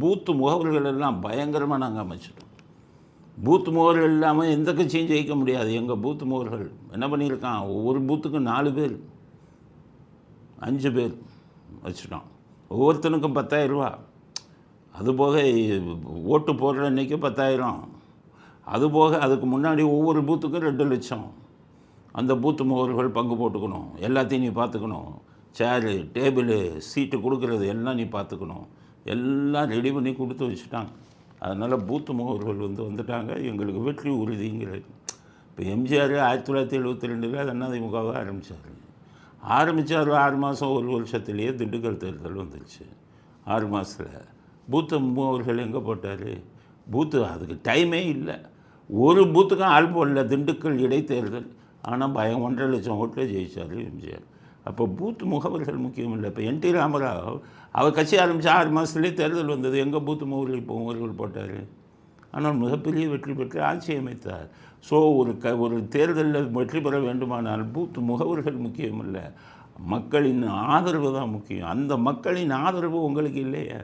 பூத்து முகவர்கள் எல்லாம் பயங்கரமாக நாங்கள் அமைச்சிட்டோம். பூத்து முகவர்கள் இல்லாமல் எந்த கட்சியும் ஜெயிக்க முடியாது. எங்கள் பூத்து முகவர்கள் என்ன பண்ணியிருக்கான்? ஒவ்வொரு பூத்துக்கும் நாலு பேர் அஞ்சு பேர் வச்சுட்டோம். ஒவ்வொருத்தனுக்கும் பத்தாயிரரூபா அதுபோக ஓட்டு போடுற அன்னைக்கு பத்தாயிரம். அதுபோக அதுக்கு முன்னாடி ஒவ்வொரு பூத்துக்கும் ரெண்டு லட்சம். அந்த பூத்து முகவர்கள் பங்கு போட்டுக்கணும். எல்லாத்தையும் நீ பார்த்துக்கணும். சேரு டேபிளு சீட்டு கொடுக்கறது எல்லாம் நீ பார்த்துக்கணும். எல்லாம் ரெடி பண்ணி கொடுத்து வச்சுட்டாங்க. அதனால் பூத்து முகவர்கள் வந்து வந்துட்டாங்க. எங்களுக்கு வெற்றி உறுதிங்கிறது. இப்போ எம்ஜிஆர் ஆயிரத்தி தொள்ளாயிரத்தி எழுபத்தி ரெண்டில் அதிமுகவை ஆரம்பித்தார் ஆரம்பித்தார் ஆறு மாதம் ஒரு வருஷத்துலேயே திண்டுக்கல் தேர்தல் வந்துடுச்சு ஆறு மாதத்தில் பூத்து முகவர்கள் எங்கே போட்டார்? பூத்து அதுக்கு டைமே இல்லை. ஒரு பூத்துக்கும் ஆள் போடல. திண்டுக்கல் இடைத்தேர்தல். ஆனால் பயம் ஒன்றரை லட்சம் ஓட்டில் ஜெயிச்சார் எம்ஜிஆர். அப்போ பூத் முகவர்கள் முக்கியம் இல்லை. இப்போ என் டி ராமராவ் அவர் கட்சி ஆரம்பித்து ஆறு மாதத்துலேயே தேர்தல் வந்தது. எங்கே பூத் முகவர்கள் இப்போ முகவர்கள் போட்டார்? ஆனால் மிகப்பெரிய வெற்றி பெற்று ஆட்சி அமைத்தார். ஸோ ஒரு க ஒரு தேர்தலில் வெற்றி பெற வேண்டுமானால் பூத் முகவர்கள் முக்கியம் இல்லை. மக்களின் ஆதரவு தான் முக்கியம். அந்த மக்களின் ஆதரவு உங்களுக்கு இல்லையே?